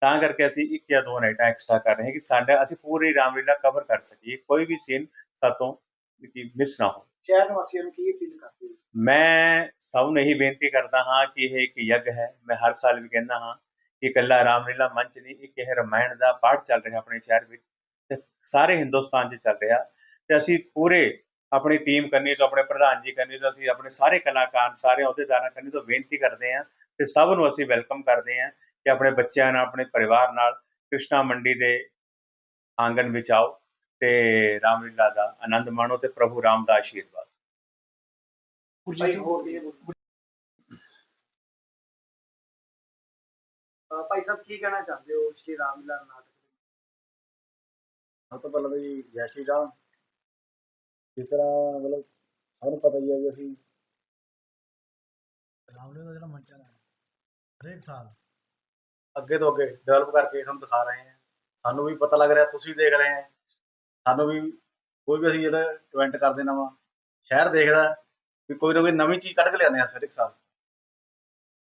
ਤਾਂ ਕਰਕੇ ਅਸੀਂ ਇੱਕ ਜਾਂ ਦੋ ਨਾਈਟਾਂ ਐਕਸਟਰਾ ਕਰ ਰਹੇ ਹਾਂ ਕਿ ਸਾਡਾ ਅਸੀਂ ਪੂਰੀ ਰਾਮਲੀਲਾ ਕਵਰ ਕਰ ਸਕੀਏ। ਕੋਈ ਵੀ ਸੀਨ ਸਾਤੋਂ ਮਿਸ ਨਾ ਹੋ ਸ਼ਹਿਰ ਨਿਵਾਸੀਆਂ ਨੂੰ ਕੀ ਅਪੀਲ ਕਰਦੇ ਹੋ? ਮੈਂ ਸਭ ਨੂੰ ਇਹੀ ਬੇਨਤੀ ਕਰਦਾ ਹਾਂ ਕਿ ਇਹ ਇੱਕ ਯੱਗ ਹੈ। ਮੈਂ ਹਰ ਸਾਲ ਵੀ ਕਹਿੰਦਾ ਹਾਂ ਕਿ ਇਕੱਲਾ ਰਾਮਲੀਲਾ ਮੰਚ ਨਹੀਂ, ਇੱਕ ਇਹ ਰਮਾਇਣ ਦਾ ਪਾਠ ਚੱਲ ਰਿਹਾ ਆਪਣੇ ਸ਼ਹਿਰ ਵਿੱਚ ਤੇ ਸਾਰੇ ਹਿੰਦੁਸਤਾਨ 'ਚ ਚੱਲ ਰਿਹਾ ਤੇ ਅਸੀਂ ਪੂਰੇ ਆਪਣੀ ਟੀਮ ਕਰਨੀ ਤੋਂ, ਆਪਣੇ ਪ੍ਰਧਾਨ ਜੀ ਕਰਨੀ ਤੋਂ, ਅਸੀਂ ਆਪਣੇ ਸਾਰੇ ਕਲਾਕਾਰ, ਸਾਰੇ ਅਹੁਦੇਦਾਰਾਂ ਕਰਨੀ ਤੋਂ ਬੇਨਤੀ ਕਰਦੇ ਹਾਂ ਤੇ ਸਭ ਨੂੰ ਅਸੀਂ ਵੈਲਕਮ ਕਰਦੇ ਹਾਂ ਕਿ ਆਪਣੇ ਬੱਚਿਆਂ ਨਾਲ, ਆਪਣੇ ਪਰਿਵਾਰ ਨਾਲ ਕ੍ਰਿਸ਼ਨਾ ਮੰਡੀ ਦੇ ਆਂਗਣ ਵਿੱਚ ਆਓ ਤੇ ਰਾਮਲੀਲਾ ਦਾ ਆਨੰਦ ਮਾਣੋ ਤੇ ਪ੍ਰਭੂ ਰਾਮ ਦਾ ਆਸ਼ੀਰਵਾਦ। ਅ, ਭਾਈ ਸਾਹਿਬ ਕੀ ਕਹਿਣਾ ਚਾਹੁੰਦੇ ਹੋ ਸ਼੍ਰੀ ਰਾਮਲੀਲਾ ਨਾਟਕ ਦੇ ਸਭ ਤੋਂ ਪਹਿਲਾਂ ਤਾਂ ਜੀ ਜੈ ਸ਼੍ਰੀ ਰਾਮ। ਜਿਸ ਤਰ੍ਹਾਂ ਮਤਲਬ ਸਾਨੂੰ ਪਤਾ ਹੀ ਹੈ ਵੀ ਅਸੀਂ ਰਾਮਲੇ ਦਾ ਜਿਹੜਾ ਮੰਚਾ ਹੈ ਹਰੇਕ ਸਾਲ। ਅੱਗੇ ਤੋਂ ਅੱਗੇ ਡਿਵੈਲਪ ਕਰਕੇ ਤੁਹਾਨੂੰ ਦਿਖਾ ਰਹੇ ਹਾਂ। ਸਾਨੂੰ ਵੀ ਪਤਾ ਲੱਗ ਰਿਹਾ ਤੁਸੀਂ ਦੇਖ ਰਹੇ ਹੋ। ਸਾਨੂੰ ਵੀ ਕੋਈ ਵੀ ਅਸੀਂ ਜਿਹੜਾ ਇਵੈਂਟ ਕਰਦੇ ਨਵਾਂ ਸ਼ਹਿਰ ਦੇਖਦਾ। ਵੀ ਕੋਈ ਨਾ ਕੋਈ ਨਵੀਂ ਚੀਜ਼ ਕੱਢ ਕੇ ਲਿਆਉਂਦੇ ਹਾਂ ਹਰੇਕ ਸਾਲ।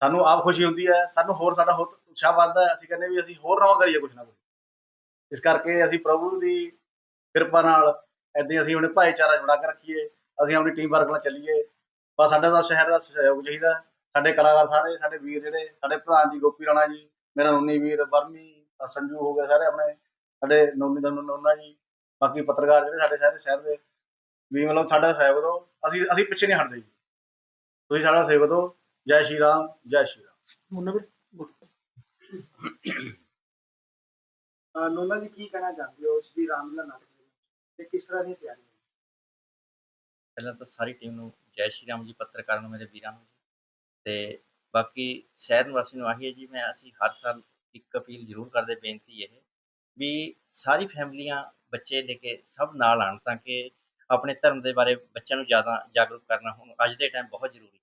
ਸਾਨੂੰ ਆਪ ਖੁਸ਼ੀ ਹੁੰਦੀ ਹੈ, ਸਾਨੂੰ ਹੋਰ ਸਾਡਾ ਹੋਰ ਉਤਸ਼ਾਹ ਵੱਧਦਾ ਹੈ, ਅਸੀਂ ਕਹਿੰਦੇ ਵੀ ਅਸੀਂ ਹੋਰ ਨਵਾਂ ਕਰੀਏ ਕੁਛ ਨਾ ਕੁਛ। ਇਸ ਕਰਕੇ ਅਸੀਂ ਪ੍ਰਭੂ ਦੀ ਕਿਰਪਾ ਨਾਲ ਏਦਾਂ ਅਸੀਂ ਆਪਣੇ ਭਾਈਚਾਰਾ ਜੁੜਾ ਕੇ ਰੱਖੀਏ, ਅਸੀਂ ਆਪਣੀ ਟੀਮ ਵਰਕ ਨਾਲ ਚੱਲੀਏ। ਬਸ ਸਾਡਾ ਤਾਂ ਸ਼ਹਿਰ ਦਾ ਸਹਿਯੋਗ ਚਾਹੀਦਾ ਸਾਡੇ ਕਲਾਕਾਰ ਸਾਰੇ, ਸਾਡੇ ਵੀਰ ਜਿਹੜੇ, ਸਾਡੇ ਪ੍ਰਧਾਨ ਜੀ ਗੋਪੀ ਰਾਣਾ ਜੀ, ਮੇਰਾ ਨੋਨੀ ਵੀਰ ਵਰਮੀ ਸੰਜੂ ਹੋ ਗਏ ਸਾਰੇ ਆਪਣੇ, ਸਾਡੇ ਨੋਨੀ ਦਾ ਨੋਨਾ ਜੀ, ਬਾਕੀ ਪੱਤਰਕਾਰ ਜਿਹੜੇ ਸਾਡੇ ਸਾਰੇ ਸ਼ਹਿਰ ਦੇ। ਵੀ ਮਤਲਬ ਸਾਡਾ ਸਹਿਯੋਗ ਦਿਓ ਅਸੀਂ ਅਸੀਂ ਪਿੱਛੇ ਨਹੀਂ ਹਟਦੇ ਜੀ। ਤੁਸੀਂ ਸਾਡਾ ਸਹਿਯੋਗ ਦਿਓ ਜੈ ਸ਼੍ਰੀ ਰਾਮ ਜੈ ਸ਼੍ਰੀ ਰਾਮ। ਮੁੰਨਾ ਵੀਰ ਨੋਨਾ ਜੀ ਕੀ ਕਹਿਣਾ ਚਾਹੁੰਦੇ ਹੋ ਸ਼੍ਰੀ ਨਾਟਕ ਦੇ ਵਿੱਚ ਤੇ ਕਿਸ ਤਰ੍ਹਾਂ ਦੀ ਤਿਆਰੀ ਹੈ? ਪਹਿਲਾਂ ਤਾਂ ਸਾਰੀ ਟੀਮ ਨੂੰ ਜੈ ਸ਼੍ਰੀ ਰਾਮ ਜੀ ਪੱਤਰਕਾਰਾਂ ਨੂੰ ਮੇਰੇ ਵੀਰਾਂ ਨੂੰ ਜੀ। ਤੇ ਬਾਕੀ ਸ਼ਹਿਰ ਨਿਵਾਸੀ ਨੂੰ ਆਹੀ ਹੈ ਜੀ ਮੈਂ ਅਸੀਂ ਹਰ ਸਾਲ ਇੱਕ ਅਪੀਲ ਜ਼ਰੂਰ ਕਰਦੇ ਬੇਨਤੀ ਇਹ ਵੀ ਸਾਰੀ ਫੈਮਲੀਆਂ ਬੱਚੇ ਲੈ ਕੇ ਸਭ ਨਾਲ ਆਣ ਤਾਂ ਕਿ ਆਪਣੇ ਧਰਮ ਦੇ ਬਾਰੇ ਬੱਚਿਆਂ ਨੂੰ ਜ਼ਿਆਦਾ ਜਾਗਰੂਕ ਕਰਨਾ ਹੁਣ ਅੱਜ ਦੇ ਟਾਈਮ ਬਹੁਤ ਜ਼ਰੂਰੀ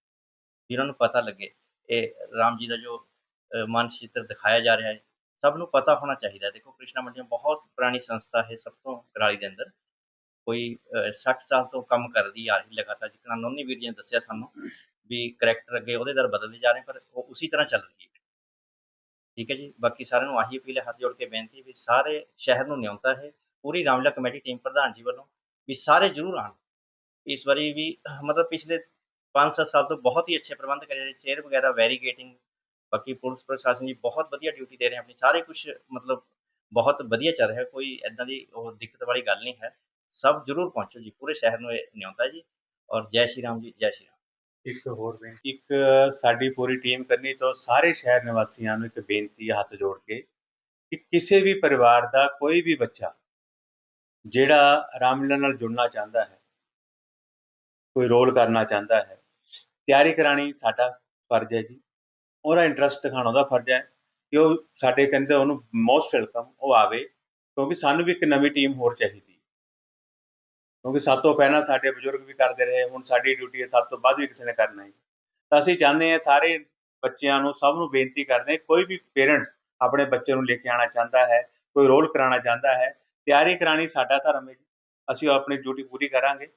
ਵੀ ਉਹਨਾਂ ਨੂੰ ਪਤਾ ਲੱਗੇ, ਇਹ ਰਾਮ ਜੀ ਦਾ ਜੋ ਮਾਨਸ ਚਿੱਤਰ ਦਿਖਾਇਆ ਜਾ ਰਿਹਾ ਹੈ, ਸਭ ਨੂੰ ਪਤਾ ਹੋਣਾ ਚਾਹੀਦਾ ਦੇਖੋ, ਕ੍ਰਿਸ਼ਨਾ ਮੰਡੀਆਂ ਬਹੁਤ ਪੁਰਾਣੀ ਸੰਸਥਾ ਹੈ ਸਭ ਤੋਂ ਕਰਾਲੀ ਦੇ ਅੰਦਰ ਕੋਈ 60 ਸਾਲ ਤੋਂ ਕੰਮ ਕਰਦੀ ਆ ਰਹੀ ਲਗਾਤਾਰ ਜਿਕਣਾ ਨੋਨੀ ਵੀਰ ਜੀ ਨੇ ਦੱਸਿਆ ਸਾਨੂੰ ਵੀ ਕਰੈਕਟਰ ਅੱਗੇ ਉਹਦੇ ਦਰ ਬਦਲਦੇ ਜਾ ਰਹੇ ਪਰ ਉਹ ਉਸੇ ਤਰ੍ਹਾਂ ਚੱਲ ਰਹੀ ਹੈ। ਠੀਕ ਹੈ ਜੀ, ਬਾਕੀ ਸਾਰਿਆਂ ਨੂੰ ਆਹੀ ਅਪੀਲ ਹੈ, ਹੱਥ ਜੋੜ ਕੇ ਬੇਨਤੀ ਵੀ ਸਾਰੇ ਸ਼ਹਿਰ ਨੂੰ ਨਿਉਂਤਾ ਹੈ। ਪੂਰੀ ਰਾਮਲਾ ਕਮੇਟੀ ਟੀਮ ਪ੍ਰਧਾਨ ਜੀ ਵੱਲੋਂ ਵੀ ਸਾਰੇ ਜ਼ਰੂਰ ਆਣ ਇਸ ਵਾਰੀ ਵੀ, ਮਤਲਬ ਪਿਛਲੇ 5-7 ਸਾਲ ਤੋਂ ਬਹੁਤ ਹੀ ਅੱਛੇ ਪ੍ਰਬੰਧ ਕਰੇ ਰਹੇ ਚੇਅਰ ਵਗੈਰਾ ਵੈਰੀਗੇਟਿੰਗ ਬਾਕੀ ਪੁਲਿਸ ਪ੍ਰਸ਼ਾਸਨ ਜੀ ਬਹੁਤ ਵਧੀਆ ਡਿਊਟੀ ਦੇ ਰਹੇ ਆਪਣੀ, ਸਾਰੇ ਕੁਝ ਮਤਲਬ ਬਹੁਤ ਵਧੀਆ ਚੱਲ ਰਿਹਾ, ਕੋਈ ਐਦਾਂ ਦੀ ਉਹ ਦਿੱਕਤ ਵਾਲੀ ਗੱਲ ਨਹੀਂ ਹੈ। ਸਭ ਜ਼ਰੂਰ ਪਹੁੰਚੋ ਜੀ, ਪੂਰੇ ਸ਼ਹਿਰ ਨੂੰ ਇਹ ਨਿਉਂਤਾ ਜੀ, ਔਰ ਜੈ ਸ਼੍ਰੀ ਰਾਮ ਜੀ, ਜੈ ਸ਼੍ਰੀ ਰਾਮ। ਇੱਕ ਹੋਰ ਬੇਨਤੀ ਇੱਕ ਸਾਡੀ ਪੂਰੀ ਟੀਮ ਕਰਨੀ ਤੋਂ ਸਾਰੇ ਸ਼ਹਿਰ ਨਿਵਾਸੀਆਂ ਨੂੰ ਇੱਕ ਬੇਨਤੀ ਹੱਥ ਜੋੜ ਕੇ ਕਿ ਕਿਸੇ ਵੀ ਪਰਿਵਾਰ ਦਾ ਕੋਈ ਵੀ ਬੱਚਾ ਜਿਹੜਾ ਰਾਮਲੀਲਾ ਨਾਲ ਜੁੜਨਾ ਚਾਹੁੰਦਾ ਹੈ, ਕੋਈ ਰੋਲ ਕਰਨਾ ਚਾਹੁੰਦਾ ਹੈ, ਤਿਆਰੀ ਕਰਾਣੀ ਸਾਡਾ ਫਰਜ਼ ਹੈ ਜੀ। ਉਹਦਾ ਇੰਟਰਸਟ ਦਿਖਾਉਣਾ ਉਹਦਾ ਫਰਜ਼ ਹੈ ਕਿ ਉਹ ਸਾਡੇ ਕਹਿੰਦੇ ਉਹਨੂੰ ਮੋਸਟ ਵੈਲਕਮ ਉਹ ਆਵੇ, ਕਿਉਂਕਿ ਸਾਨੂੰ ਵੀ ਇੱਕ ਨਵੀਂ ਟੀਮ ਹੋਰ ਚਾਹੀਦੀ। ਕਿਉਂਕਿ ਸਭ ਤੋਂ ਪਹਿਲਾਂ ਸਾਡੇ ਬਜ਼ੁਰਗ ਵੀ ਕਰਦੇ ਰਹੇ, ਹੁਣ ਸਾਡੀ ਡਿਊਟੀ ਹੈ, ਸਭ ਤੋਂ ਬਾਅਦ ਵੀ ਕਿਸੇ ਨੇ ਕਰਨਾ ਹੈ। ਤਾਂ ਅਸੀਂ ਚਾਹੁੰਦੇ ਹਾਂ ਸਾਰੇ ਬੱਚਿਆਂ ਨੂੰ, ਸਭ ਨੂੰ ਬੇਨਤੀ ਕਰਦੇ ਕੋਈ ਵੀ ਪੇਰੈਂਟਸ ਆਪਣੇ ਬੱਚੇ ਨੂੰ ਲੈ ਕੇ ਆਉਣਾ ਚਾਹੁੰਦਾ ਹੈ, ਕੋਈ ਰੋਲ ਕਰਾਉਣਾ ਚਾਹੁੰਦਾ ਹੈ ਤਿਆਰੀ ਕਰਾਣੀ ਸਾਡਾ ਧਰਮ ਹੈ ਜੀ। ਅਸੀਂ ਆਪਣੀ ਡਿਊਟੀ ਪੂਰੀ ਕਰਾਂਗੇ।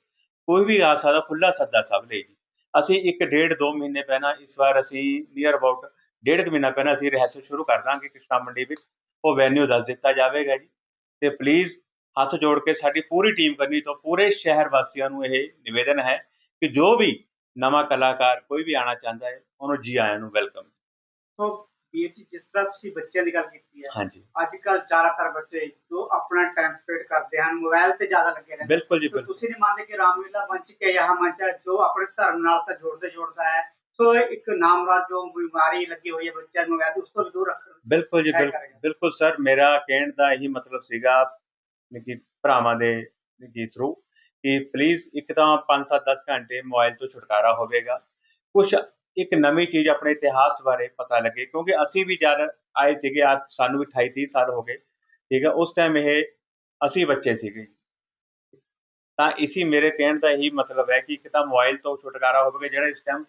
ਕੋਈ ਵੀ ਆ ਸਕਦਾ ਖੁੱਲਾ ਸੱਦਾ ਸਭ ਲਈ ਜੀ। ਅਸੀਂ ਇੱਕ ਡੇਢ ਦੋ ਮਹੀਨੇ ਪਹਿਲਾਂ ਇਸ ਵਾਰ ਅਸੀਂ ਨੀਅਰ ਅਬਾਊਟ ਡੇਢ ਕੁ ਮਹੀਨਾ ਪਹਿਲਾਂ ਅਸੀਂ ਰਿਹਰਸਲ ਸ਼ੁਰੂ ਕਰ ਦਾਂਗੇ ਕ੍ਰਿਸ਼ਨਾ ਮੰਡੀ ਵਿੱਚ। ਉਹ ਵੈਨਿਊ ਦੱਸ ਦਿੱਤਾ ਜਾਵੇਗਾ ਜੀ। ਤੇ ਪਲੀਜ਼ ਹੱਥ ਜੋੜ ਕੇ ਸਾਡੀ ਪੂਰੀ ਟੀਮ ਕਰਨੀ ਤੋਂ ਪੂਰੇ ਸ਼ਹਿਰ ਵਾਸੀਆਂ ਨੂੰ ਇਹ ਨਿਵੇਦਨ ਹੈ ਕਿ ਜੋ ਵੀ ਨਵਾਂ ਕਲਾਕਾਰ ਕੋਈ ਵੀ ਆਣਾ ਚਾਹੁੰਦਾ ਹੈ, ਉਹਨੂੰ ਜੀ ਆਇਆਂ ਨੂੰ ਵੈਲਕਮ ਸੋ ਵੀਰ ਜੀ ਜਿਸ ਤਰ੍ਹਾਂ ਤੁਸੀਂ ਬੱਚਿਆਂ ਦੀ ਗੱਲ ਕੀਤੀ ਹੈ ਹਾਂਜੀ। ਅੱਜ ਕੱਲ ਜ਼ਿਆਦਾਤਰ ਬੱਚੇ ਜੋ ਆਪਣਾ ਟਾਈਮ ਸਪੈਂਡ ਕਰਦੇ ਹਨ ਮੋਬਾਈਲ ਤੇ ਜ਼ਿਆਦਾ ਲੱਗੇ ਰਹਿੰਦੇ ਬਿਲਕੁਲ ਜੀ ਬਿਲਕੁਲ। ਤੁਸੀਂ ਨਹੀਂ ਮੰਨਦੇ ਕਿ ਰਾਮਲੀਲਾ ਮੰਚ ਕੇ ਇਹ ਮੰਚ ਜੋ ਆਪਣੇ ਧਰਮ ਨਾਲ ਤਾਂ ਜੋੜਦੇ ਜੋੜਦਾ ਹੈ। ਸੋ ਇੱਕ ਨਾਮਰਾਜ ਜੋ ਬਿਮਾਰੀ ਲੱਗੀ ਹੋਈ ਹੈ ਬੱਚਿਆਂ ਨੂੰ ਤੋਂ ਉਸ ਤੋਂ ਦੂਰ ਰੱਖਣ ਬਿਲਕੁਲ ਜੀ ਬਿਲਕੁਲ। ਸਰ ਮੇਰਾ ਕਹਿਣ ਦਾ ਇਹੀ ਮਤਲਬ ਸੀਗਾ ਕਿ ਭਰਾਵਾਂ ਦੇ ਜੀ ਥਰੂ ਕਿ ਪਲੀਜ਼ ਇੱਕ ਤਾਂ 5-7 10 ਘੰਟੇ ਮੋਬਾਈਲ ਤੋਂ ਛੁਟਕਾਰਾ ਹੋਵੇਗਾ। ਕੁਝ ਇੱਕ ਨਵੀਂ ਚੀਜ਼ ਆਪਣੇ ਇਤਿਹਾਸ ਬਾਰੇ ਪਤਾ ਲੱਗੇ, ਕਿਉਂਕਿ ਅਸੀਂ ਵੀ ਜਦ ਆਏ ਸੀਗੇ ਆ ਸਾਨੂੰ ਵੀ 28 30 ਸਾਲ ਹੋ ਗਏ, ਠੀਕ ਹੈ, ਉਸ ਟਾਈਮ ਇਹ ਅਸੀਂ ਬੱਚੇ ਸੀਗੇ। ਤਾਂ ਇਸੀ ਮੇਰੇ ਕਹਿਣ ਦਾ ਇਹੀ ਮਤਲਬ ਹੈ ਕਿ ਇੱਕ ਤਾਂ ਮੋਬਾਈਲ ਤੋਂ ਛੁਟਕਾਰਾ ਹੋਵੇਗਾ ਜਿਹੜਾ ਇਸ ਟਾਈਮ